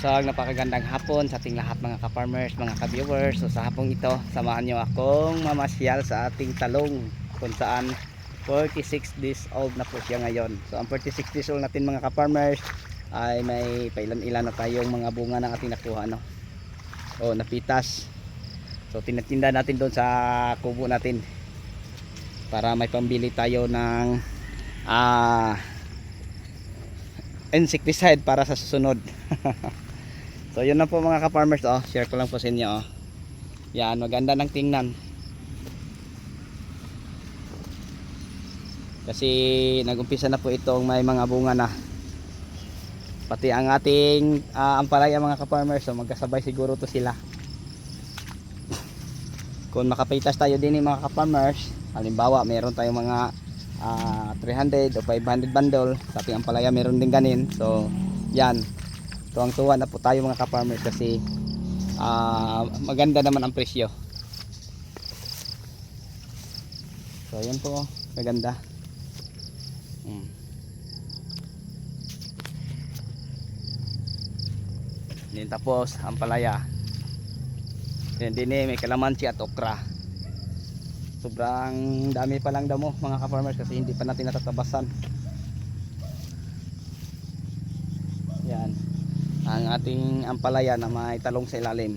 isang napakagandang hapon sa ating lahat mga ka-farmers, mga ka-viewers. So sa hapong ito, samahan nyo akong mamasyal sa ating talong kung saan 46 days old na po siya ngayon. So ang 46 days old natin mga ka-farmers ay may pailan-ilan na tayong mga bunga ng ating nakuha. No? O napitas. So tinatinda natin doon sa kubo natin para may pambili tayo ng ah insecticide para sa susunod. so yun na po mga ka-farmers oh. Share ko lang po sa inyo oh. Yan, maganda ng tingnan. Kasi nagumpisa na po itong may mga bunga na. Pati ang ating ah, ampalaya mga ka-farmers so magkasabay siguro to sila. Kung makapitas tayo din eh, mga ka-farmers, halimbawa meron tayong mga ah, 300 o 500 bundle sa ating ampalaya meron din ganin so yan tuwang tuwa na po tayo mga ka-farmers kasi ah, maganda naman ang presyo. So yan po maganda. Mm. Yan tapos ampalaya yan din eh may kalamansi at okra. Sobrang dami pa lang damo mga ka-farmers kasi hindi pa natin natatabasan. Yan ang ating ampalaya na may talong sa ilalim.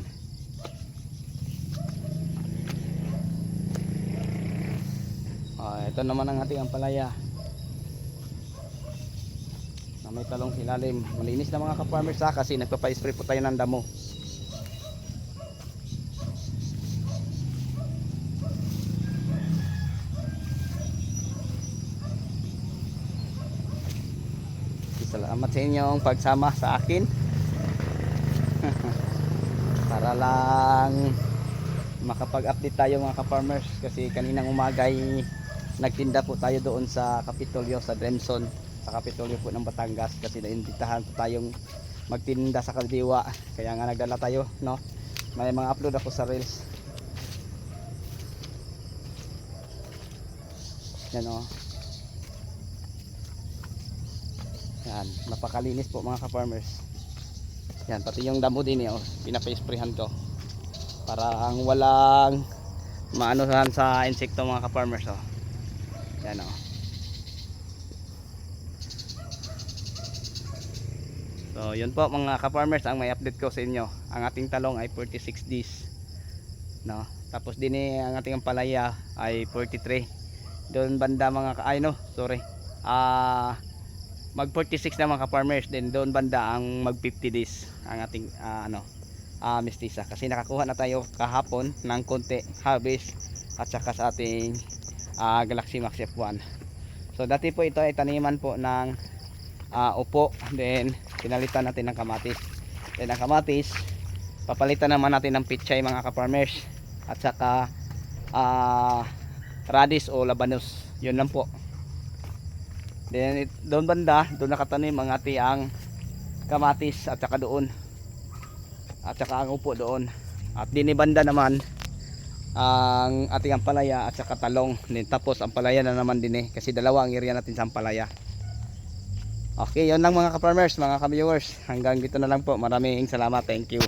Ah, ito naman ang ating ampalaya na may talong sa ilalim. Malinis na mga ka-farmers ha kasi nagpapa-spray po tayo ng damo. Salamat sa inyong pagsama sa akin. Para lang makapag-update tayo mga ka-farmers. Kasi kaninang umaga ay nagtinda po tayo doon sa Kapitolyo sa Dremson sa Kapitolyo po ng Batangas. Kasi naimbitahan po tayong magtinda sa Kaldiwa. Kaya nga nagdala tayo no? May mga upload ako sa reels. Yan o Yan, napakalinis po mga ka-farmers. Yan, pati yung damo din eh, oh, pinapa-sprayhan ko. Para ang walang maanuhan sa insekto mga ka-farmers oh. Yan oh. So, yun po mga ka-farmers ang may update ko sa inyo. Ang ating talong ay 46 days. No? Tapos din eh, ang ating palaya ay 43. Doon banda mga ka ay no, sorry. Ah mag 46 na mga farmers din doon banda ang mag 50 days ang ating ah, ano ah, mestiza. Kasi nakakuha na tayo kahapon ng konti harvest at saka sa ating ah, Galaxy Max F1 so dati po ito ay taniman po ng ah, upo then pinalitan natin ng kamatis. Then ang kamatis papalitan naman natin ng pichay mga ka-farmers at saka ah, radish o labanos. Yun lang po Then it- doon banda, doon nakatanim ang ati ang kamatis at saka doon. At saka ang upo doon. At din banda naman ang ating ampalaya at saka talong. Then tapos ampalaya na naman din eh kasi dalawa ang area natin sa ampalaya. Okay, yun lang mga ka-farmers, mga ka-viewers. Hanggang dito na lang po. Maraming salamat. Thank you.